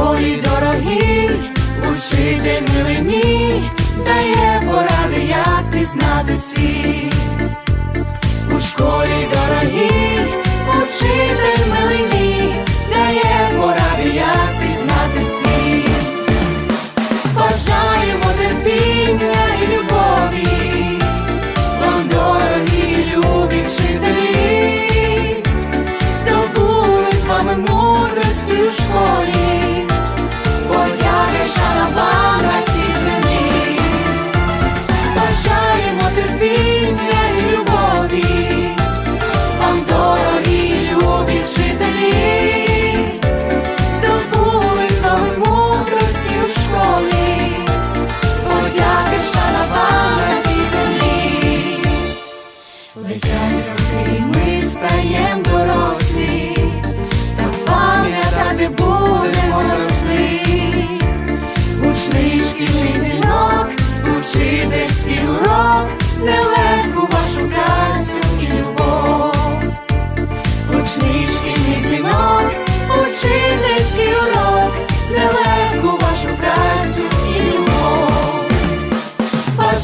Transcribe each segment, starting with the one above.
Волі дорогі, учитель милий мій, дає поради, як пізнати світ. У школі дорогі, учитель милий мій.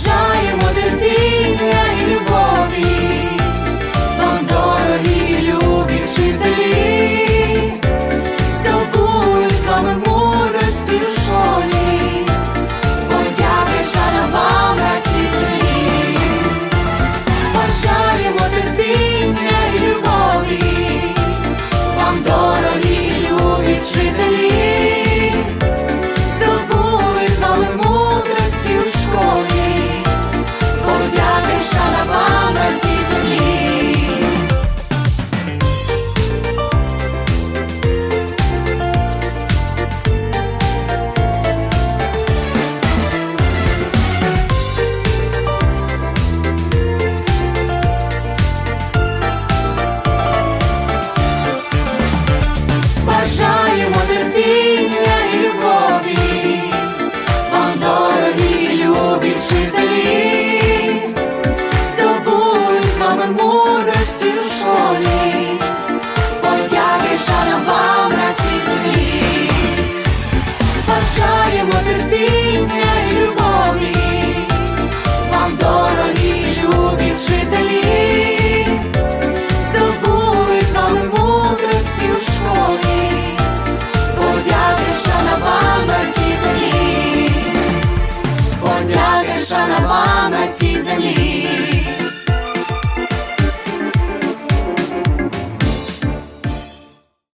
Бажаємо терпіння.